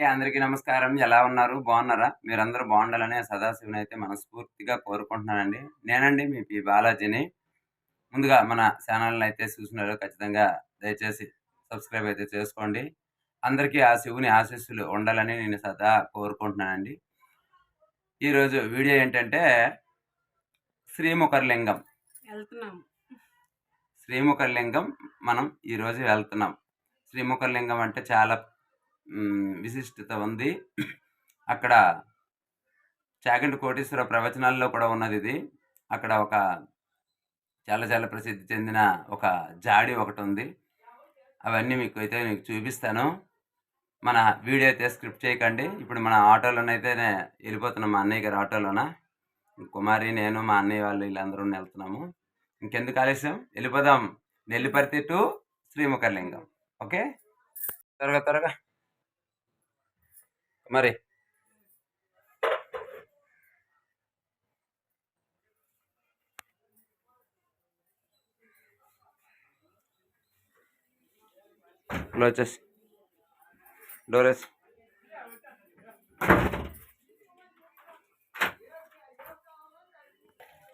ఏ అందరికీ నమస్కారం. ఎలా ఉన్నారు? బాగున్నారా? మీరందరూ బాగుండాలని సదాశివుని అయితే మనస్ఫూర్తిగా కోరుకుంటున్నానండి. నేనండి మీ పి. బాలాజీని. ముందుగా మన ఛానల్ని అయితే చూసినారు ఖచ్చితంగా దయచేసి సబ్స్క్రైబ్ అయితే చేసుకోండి. అందరికీ ఆ శివుని ఆశీస్సులు ఉండాలని నేను సదా కోరుకుంటున్నానండి. ఈరోజు వీడియో ఏంటంటే శ్రీముఖర్లింగం వెళ్తున్నాం. శ్రీముఖలింగం మనం ఈరోజు వెళ్తున్నాం. శ్రీముఖలింగం అంటే చాలా విశిష్టత ఉంది అక్కడ చాగంటి కోటేశ్వర ప్రవచనాల్లో కూడా ఉన్నది ఇది అక్కడ ఒక చాలా చాలా ప్రసిద్ధి చెందిన ఒక జాడి ఒకటి ఉంది అవన్నీ మీకు అయితే మీకు చూపిస్తాను. మన వీడియో అయితే స్క్రిప్ట్ చేయకండి. ఇప్పుడు మన ఆటోలోనైతే వెళ్ళిపోతున్నాం మా అన్నయ్య గారి ఆటోలోన. కుమారి నేను మా అన్నయ్య వాళ్ళు వీళ్ళందరూ వెళ్తున్నాము. ఇంకెందుకు ఆలస్యం? వెళ్ళిపోదాం. నెల్లిపర్తి టు శ్రీముఖలింగం. ఓకే? త్వరగా త్వరగా. మరి క్లోజ్ చేసి రారా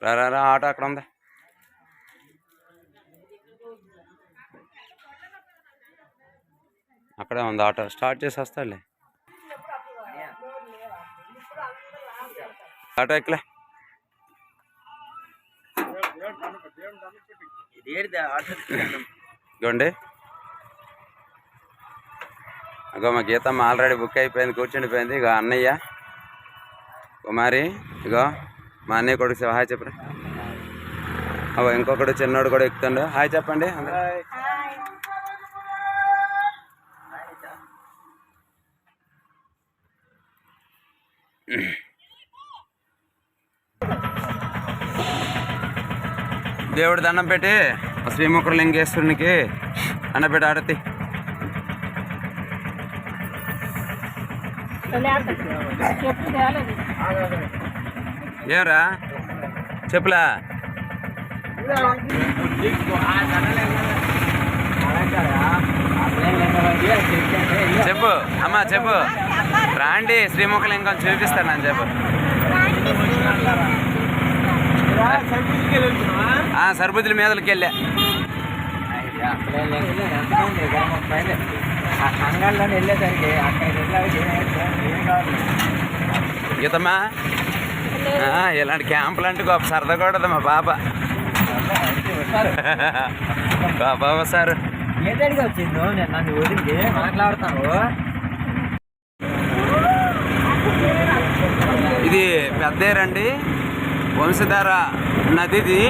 రా రా రా ఆటో అక్కడ ఉందా? అక్కడే ఉంది ఆటో. స్టార్ట్ చేసి వస్తాలే ఆటో ఎక్కలే. ఇగోండి అగో మా గీతమ్మ ఆల్రెడీ బుక్ అయిపోయింది కూర్చుండిపోయింది ఇగో అన్నయ్య కుమారి ఇగో మా అన్నయ్య కొడుకు హాయ్ చెప్పరా. అగో ఇంకొకడు చిన్నోడు కూడా ఎక్కుతుండు. హాయ్ చెప్పండి. దేవుడు దండం పెట్టి శ్రీముఖుడు లింగేశ్వరునికి దండం పెట్టి ఆడతి ఏమరా చెప్పులా? చెప్పు అమ్మా చెప్పు. రాండి శ్రీముఖలింగం చూపిస్తాను అని చెప్పు. ఆ, సరిబుద్ధుల మీదకి వెళ్ళా. గీతమ్మా ఇలాంటి క్యాంపులు అంటే గొప్ప సరదా కూడదు మా బాబ. బాబా సార్ ఏదడిగా వచ్చిందో? నేను నన్ను వదిలికి మాట్లాడుతావు ఇది పెద్దేరండి. వంశధార నదిది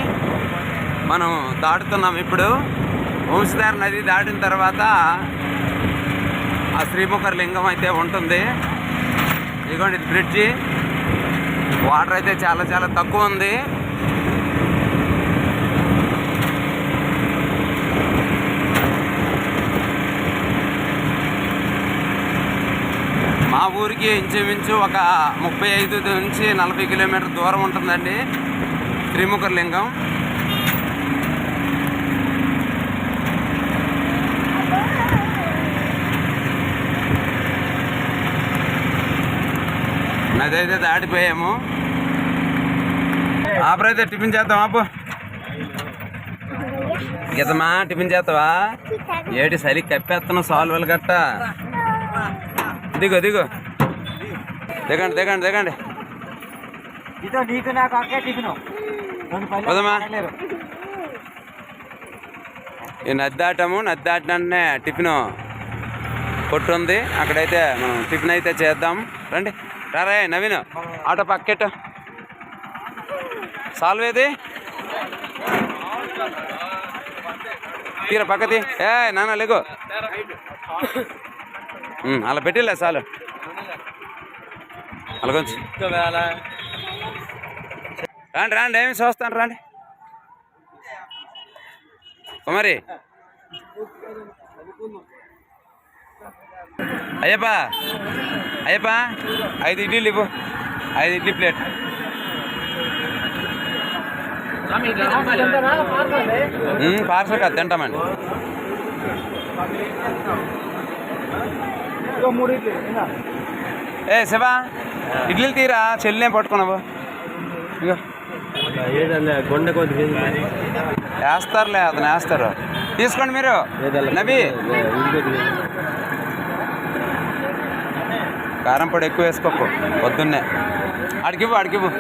మనం దాటుతున్నాం ఇప్పుడు. వంశధార నది దాటిన తర్వాత ఆ శ్రీముఖర్ లింగం అయితే ఉంటుంది. ఇదిగోండి ఇది బ్రిడ్జి. వాటర్ అయితే చాలా చాలా తక్కువ ఉంది. మా ఊరికి ఇంచుమించు ఒక ముప్పై ఐదు నుంచి నలభై కిలోమీటర్ దూరం ఉంటుందండి త్రిముఖర్ లింగం. నది అయితే దాటిపోయాము ఆపరైతే టిఫిన్ చేద్దాం ఆపు. గీతమా టిఫిన్ చేస్తావా? ఏటి సరి కప్పేస్తున్నావు సాల్వలు గట్ట? దిగో దిగో. దిగండి దిగండి దిగండి. ఇదో నీకు నాకు టిఫిన్. ఈ నది దాటాము నది దాటినే టిఫిన్. కొట్టు ఉంది అక్కడైతే మనం టిఫిన్ అయితే చేద్దాం. రండి. రారే నవీన్ ఆటో పక్కెట్టు. సాల్వ్ ఏది? తీరా పక్కతి ఏ నాన్న లేకు. అలా పెట్టిలే చాలు. అలా కొంచెం. రాండి రాండి ఏమి చూస్తాను రాండి. కుమారి. అయ్యప్ప అయ్యప్ప ఐదు ఇడ్లీలు ఇవ్వు. ఐదు ఇడ్లీ ప్లేట్. పార్సల్ కాదు తింటామండి. ఏ శివా ఇడ్లీలు తీరా? చెల్లినే పట్టుకున్నావు? కొండ కొద్ది వేస్తారులే అతను వేస్తారు. తీసుకోండి మీరు. నబీ కారం పొడి ఎక్కువ వేసుకోకు పొద్దున్నే. అడిగివ్వు అడిగివ్వు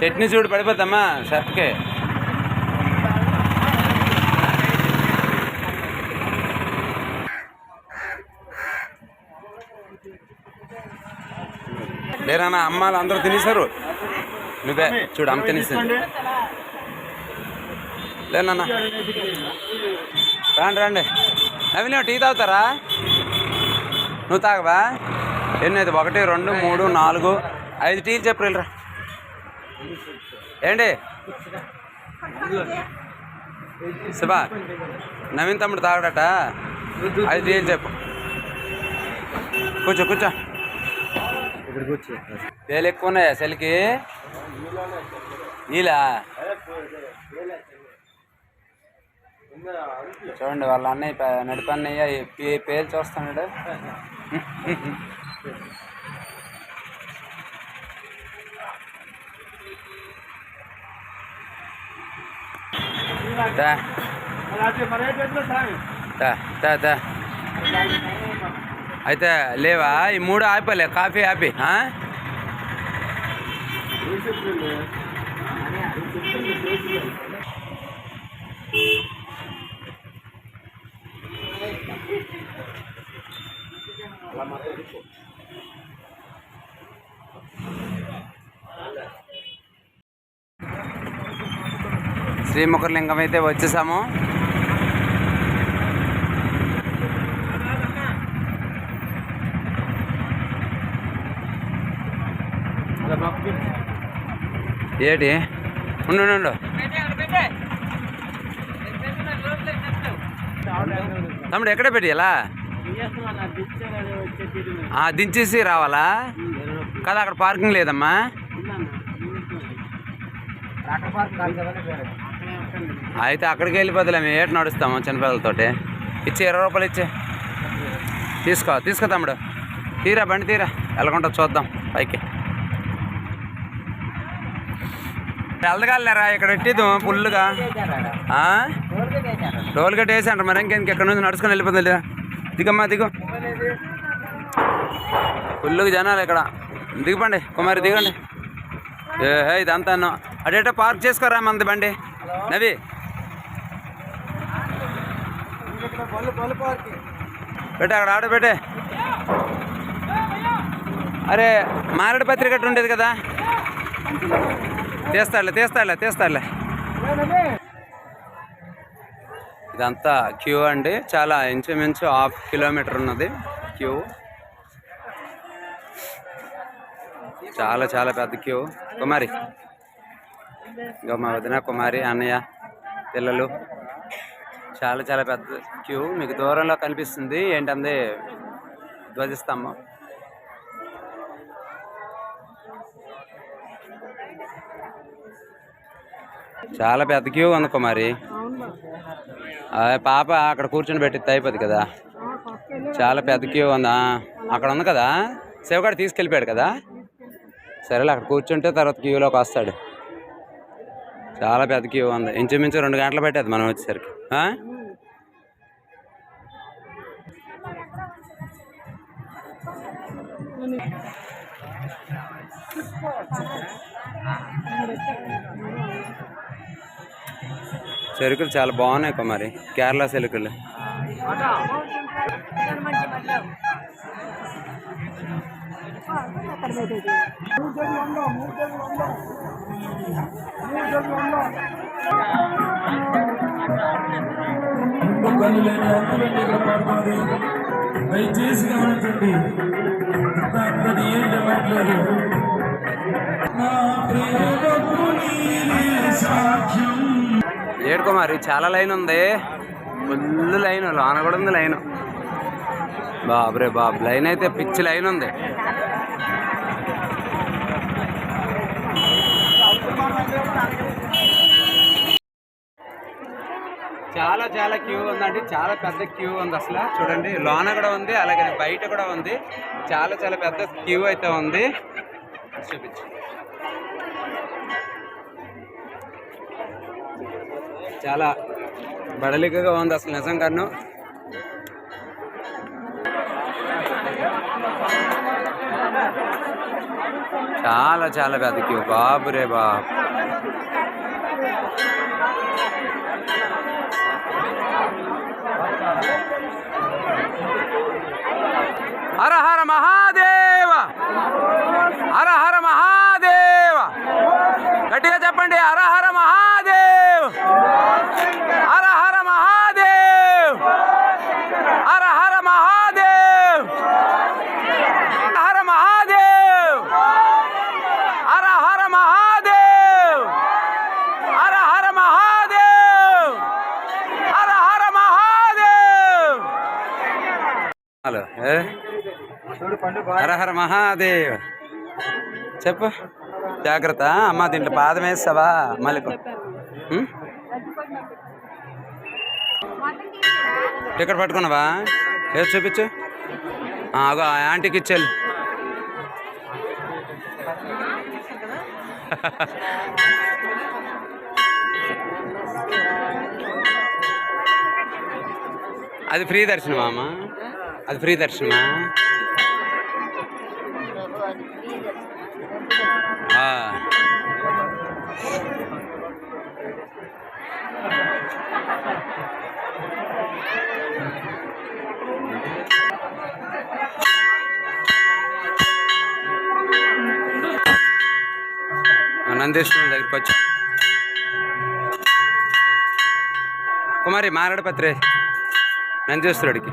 చట్నీ చూడు పడిపోద్దమ్మా షర్ట్కే లేరన్నా అమ్మాలు అందరూ తినేశారు. నువ్వే చూడు అమ్మ తినేసింది. లేనన్నా రండి రండి. నవీన్ టీ తాగుతారా? నువ్వు తాగవా? ఎన్ని అది ఒకటి రెండు మూడు నాలుగు ఐదు టీలు చెప్పు వెళ్ళరా. ఏంటి? శివా నవీన్ తమ్ముడు తాగడట? ఐదు టీలు చెప్పు. కూర్చో కూర్చో. ఇక్కడ కూర్చో వేలు ఎక్కువ ఉన్నాయా సెల్కి? నీలా? చూడండి వాళ్ళ అన్నయ్య పే- నడిపి అన్నయ్య ఈ పే- పేరు చూస్తున్నాడు. దా, దా, దా, దా. అయితే లేవా? ఈ మూడు ఆపలే. కాఫీ ఆపి శ్రీముఖలింగం అయితే వచ్చేసాము. ఏటి? ఉండు ఉండు, తమ్ముడు ఎక్కడ పెట్టి దించేసి రావాలా? కదా అక్కడ పార్కింగ్ లేదమ్మా. అయితే అక్కడికి వెళ్ళిపోతులే మేము ఏటు నడుస్తాము చిన్నపిల్లలతోటి. ఇచ్చి ఇరవై రూపాయలు ఇచ్చే. తీసుకో తీసుకో తమ్ముడు. తీరా బండి తీరా. వెళ్ళకుండా చూద్దాం. పైకి. వెళ్దగలరా ఇక్కడ ఎట్టిద్దు ఫుల్గా ఆ? టోల్ గేట్ వేసి అంటారు మరి ఇంకెందుకు? ఎక్కడ నుంచి నడుచుకొని వెళ్ళిపోతుంది లేదా దిగమ్మా దిగు. ఫుల్గా జనాలు ఇక్కడ. దిగపండి కుమారి దిగండి. ఏ ఏ, ఇదంతా అడేట పార్క్ చేసుకోరా మంది బండి? నవి. పెట్టే అక్కడ ఆడ పెట్టే. అరే మారడి పత్రిక ఉండేది కదా? తీస్తాడులే తీస్తాడులే తీస్తాడులే ఇదంతా క్యూ అండి. చాలా ఇంచుమించు హాఫ్ కిలోమీటర్ ఉన్నది క్యూ. చాలా చాలా పెద్ద క్యూ. కుమారి. ఇంకా మా వదిన కుమారి అన్నయ్య పిల్లలు. చాలా చాలా పెద్ద క్యూ. మీకు దూరంలో కనిపిస్తుంది. ఏంటంది? ధ్వజిస్తాము చాలా పెద్ద క్యూ ఉంది కుమారి పాప అక్కడ కూర్చొని పెట్టి అయిపోద్ది కదా. చాలా పెద్ద క్యూ ఉందా? అక్కడ ఉంది కదా. శివగాడు తీసుకెళ్ళిపోయాడు కదా. సరేలే అక్కడ కూర్చుంటే తర్వాత క్యూలోకి వస్తాడు. చాలా పెద్ద క్యూ ఉంది. ఇంచుమించు రెండు గంటలు పెట్టేది మనం వచ్చేసరికి. ఆ? చెరుకులు చాలా బాగున్నాయి కుమారి కేరళ చెరుకులు. దయచేసి గమనించండి. అంతా ఏం చెప్పట్లేదు నా ప్రేమకు పేరు కుమార్ చాలా లైన్ ఉంది. ఫుల్ లైన్ లోన కూడా ఉంది లైన్. బాబ్రే బాబు లైన్ అయితే పిచ్చి లైన్ ఉంది. చాలా చాలా క్యూ ఉందండి. చాలా పెద్ద క్యూ ఉంది అసలు. చూడండి లోన కూడా ఉంది అలాగే బయట కూడా ఉంది. చాలా చాలా పెద్ద క్యూ అయితే ఉంది. చూపించు. చాలా బడలికగా ఉంది అసలు నిజంగాను చాలా చాలా పెద్ద క్యూ బాబు రే బాబు. హర హర మహాదేవ్. చెప్పు. జాగ్రత్త. అమ్మ దీంట్లో పాదం వేస్తావా? మళ్ళీ కొ- ఇక్కడ పట్టుకున్నావా? ఏ చూపించు? అగో ఆ ఆంటీకి ఇచ్చేళ్ళు అది ఫ్రీ దర్శనమా అమ్మ? అది ఫ్రీ దర్శనమా? ఆ, దగ్గరికి వచ్చాం. కుమారి మారడపత్రే నందీశ్వరుడికి.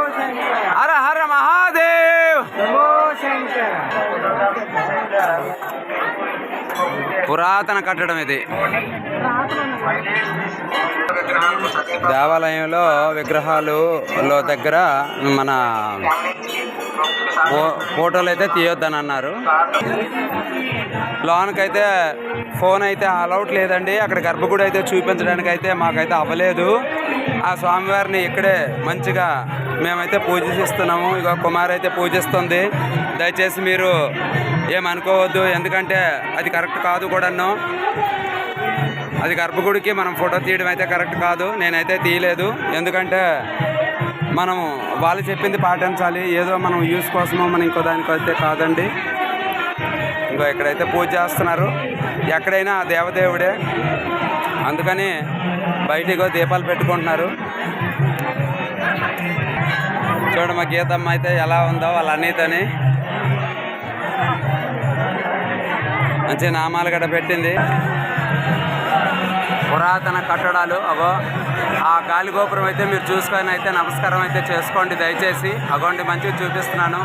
పురాతన కట్టడం ఇది. దేవాలయంలో విగ్రహాలు లో దగ్గర మన ఫో- ఫోటోలు అయితే తీయొద్దని అన్నారు. లోనకైతే ఫోన్ అయితే అలౌట్ లేదండి. అక్కడ గర్భగుడి అయితే చూపించడానికి అయితే మాకైతే అవ్వలేదు. ఆ స్వామివారిని ఇక్కడే మంచిగా మేమైతే పూజ చేస్తున్నాము. ఇక కుమార్ అయితే పూజిస్తుంది. దయచేసి మీరు ఏమనుకోవద్దు. ఎందుకంటే అది కరెక్ట్ కాదు కూడాను అది గర్భగుడికి మనం ఫోటో తీయడం అయితే కరెక్ట్ కాదు. నేనైతే తీయలేదు. ఎందుకంటే మనం వాళ్ళు చెప్పింది పాటించాలి. ఏదో మనం యూస్ కోసమో మనం ఇంకో దానికైతే కాదండి. ఇంకో ఎక్కడైతే పూజ చేస్తున్నారు ఎక్కడైనా దేవదేవుడే. అందుకని బయటికో దీపాలు పెట్టుకుంటున్నారు. చూడమ్మ మా గీతమ్మ అయితే ఎలా ఉందో వాళ్ళ అన్నీతోని మంచి నామాలు గడ పెట్టింది. పురాతన కట్టడాలు అగో ఆ గాలి గోపురం అయితే మీరు చూసుకొని అయితే నమస్కారం అయితే చేసుకోండి దయచేసి. అగోండి మంచిగా చూపిస్తున్నాను.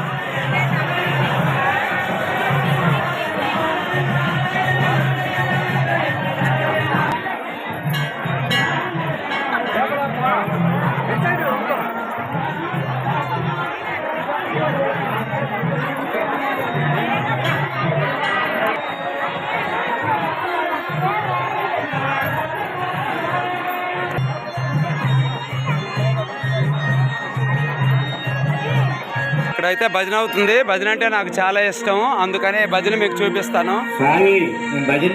ఇక్కడైతే భజన అవుతుంది. భజన అంటే నాకు చాలా ఇష్టం. అందుకనే భజన మీకు చూపిస్తాను. భజన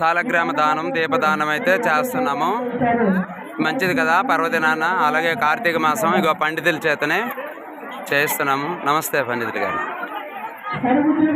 సాలగ్రామ దానం దీపదానం అయితే చేస్తున్నాము. మంచిది కదా పర్వదినాన అలాగే కార్తీక మాసం ఇగో పండితుల చేతనే చేస్తున్నాము నమస్తే పండితులు గారు. సరుగుతుల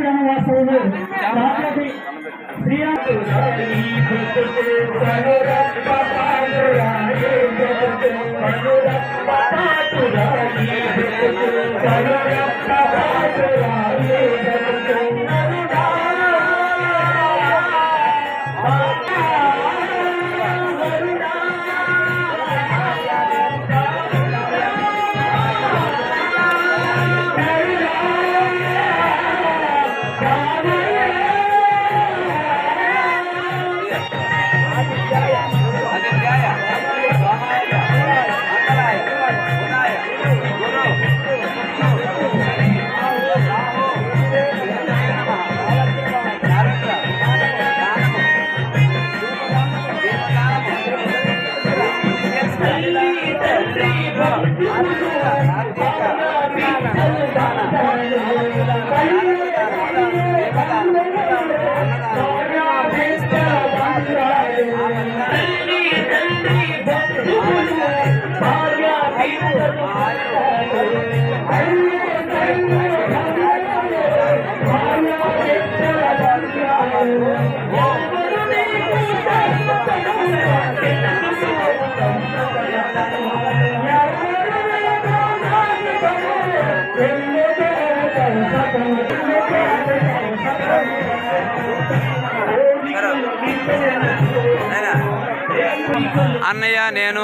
అన్నయ్య నేను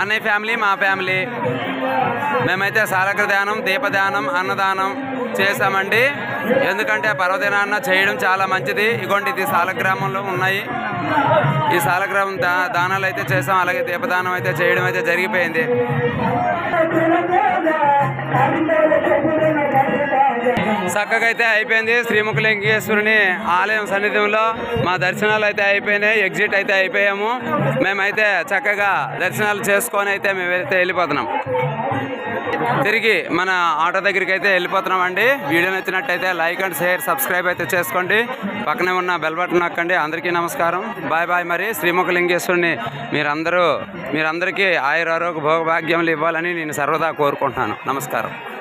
అన్నయ్య ఫ్యామిలీ మా ఫ్యామిలీ. మేమైతే సాలగ్ర దానం దీపదానం అన్నదానం చేశామండి. ఎందుకంటే పర్వదినాన్న చేయడం చాలా మంచిది. ఇగోండి ఇది సాలగ్రామంలో ఉన్నాయి. ఈ సాలగ్రామం దా దానాలు అయితే చేసాం అలాగే దీపదానం అయితే చేయడం అయితే జరిగిపోయింది. చక్కగా అయితే అయిపోయింది శ్రీముఖలింగేశ్వరుని ఆలయం సన్నిధిలో మా దర్శనాలు అయితే అయిపోయినాయి. ఎగ్జిట్ అయితే అయిపోయాము. మేమైతే చక్కగా దర్శనాలు చేసుకొని అయితే మేమైతే వెళ్ళిపోతున్నాం. తిరిగి మన ఆటో దగ్గరికి అయితే వెళ్ళిపోతున్నాం అండి వీడియో నచ్చినట్టయితే లైక్ అండ్ షేర్ సబ్స్క్రైబ్ అయితే చేసుకోండి. పక్కనే ఉన్న బెల్ బటన్ నొక్కండి. అందరికీ నమస్కారం. బాయ్ బాయ్ మరి. శ్రీముఖలింగేశ్వరుని మీరందరూ మీరందరికీ ఆయురారోగ్య భోగభాగ్యములు ఇవ్వాలని నేను సర్వదా కోరుకుంటున్నాను. నమస్కారం.